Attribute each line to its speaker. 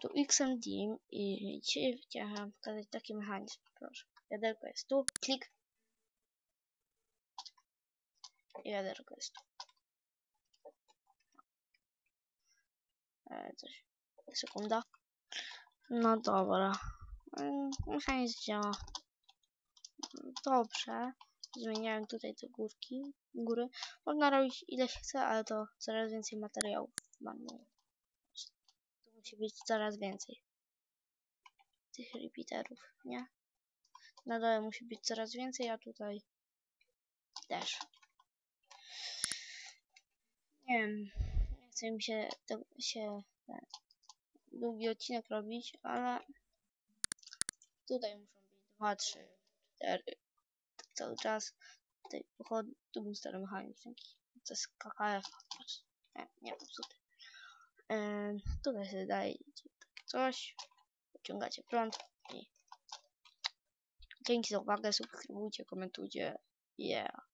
Speaker 1: tu XMD i dzisiaj chciałem pokazać taki mechanizm. Proszę, wiaderko jest tu, klik. I wiaderko jest tu. E, coś. Sekunda. No dobra. Mm, Mechanizm działa dobrze. Zmieniałem tutaj te górki, góry. Można robić ile się chce, ale to coraz więcej materiałów marnuje. Musi być coraz więcej tych repeaterów, nie? Na dole musi być coraz więcej, a tutaj też. Nie wiem, nie chce mi się, to, się ten, długi odcinek robić, ale tutaj muszą być dwa, trzy, cztery tak cały czas. Tutaj pochody, tu był stary mechanizm, taki, to jest KKF, nie, nie popsuty. Tutaj sobie dajecie takie coś, wyciągacie prąd i dzięki za uwagę, subskrybujcie, komentujcie, yeah.